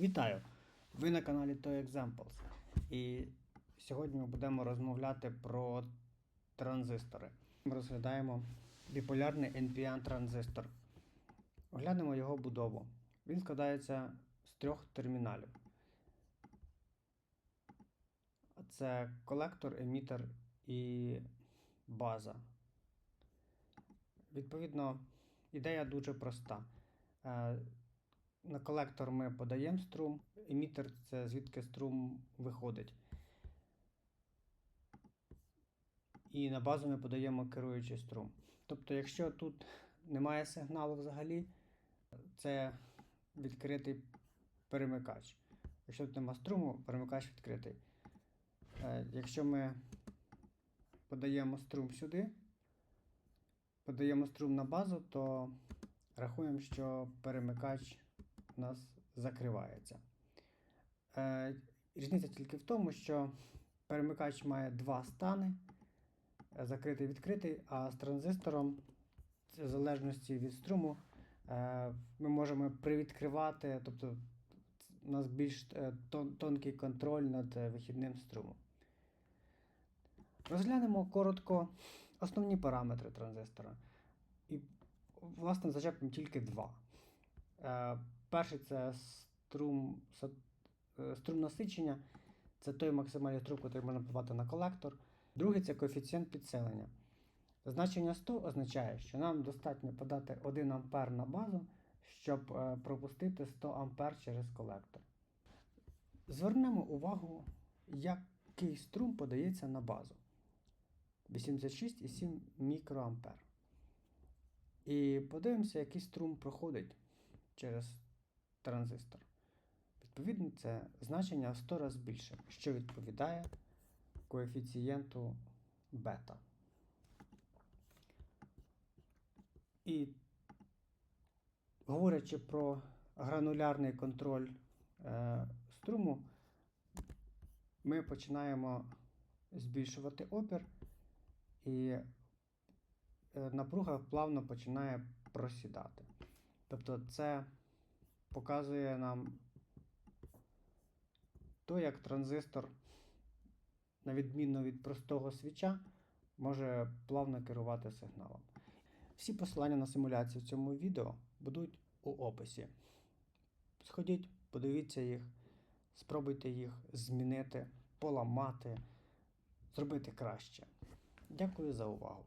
Вітаю! Ви на каналі Toy Examples. І сьогодні ми будемо розмовляти про транзистори. Ми розглядаємо біполярний NPN транзистор. Оглянемо його будову. Він складається з трьох терміналів. Це колектор, емітер і база. Відповідно, ідея дуже проста. На колектор ми подаємо струм, емітер це звідки струм виходить. І на базу ми подаємо керуючий струм. Тобто, якщо тут немає сигналу взагалі, це відкритий перемикач. Якщо тут немає струму, перемикач відкритий. Е, Якщо ми подаємо струм сюди, подаємо струм на базу, то рахуємо, що перемикач нас закривається. Е, різниця тільки в тому, що перемикач має два стани: закритий відкритий, а з транзистором, в залежності від струму, е, ми можемо привідкривати, тобто у нас більш е, тон- тонкий контроль над вихідним струмом. Розглянемо коротко основні параметри транзистора. І, власне, зачепимо тільки два. Перший це струм, е, струм насичення. Це той максимальний струм, який можна подавати на колектор. Другий це коефіцієнт підсилення. Значення 100 означає, що нам достатньо подати 1 А на базу, щоб е, пропустити 100 А через колектор. Звернемо увагу, який струм подається на базу. 86,7 мікроампер. І подивимося, який струм проходить через транзистор. Відповідно, це значення в 100 разів більше, що відповідає коефіцієнту бета. І говорячи про гранулярний контроль е, струму, ми починаємо збільшувати опір, і е, напруга плавно починає просідати. Тобто це показує нам то, як транзистор, на відміну від простого свіча, може плавно керувати сигналом. Всі посилання на симуляцію в цьому відео будуть у описі. Сходіть, подивіться їх, спробуйте їх змінити, поламати, зробити краще. Дякую за увагу!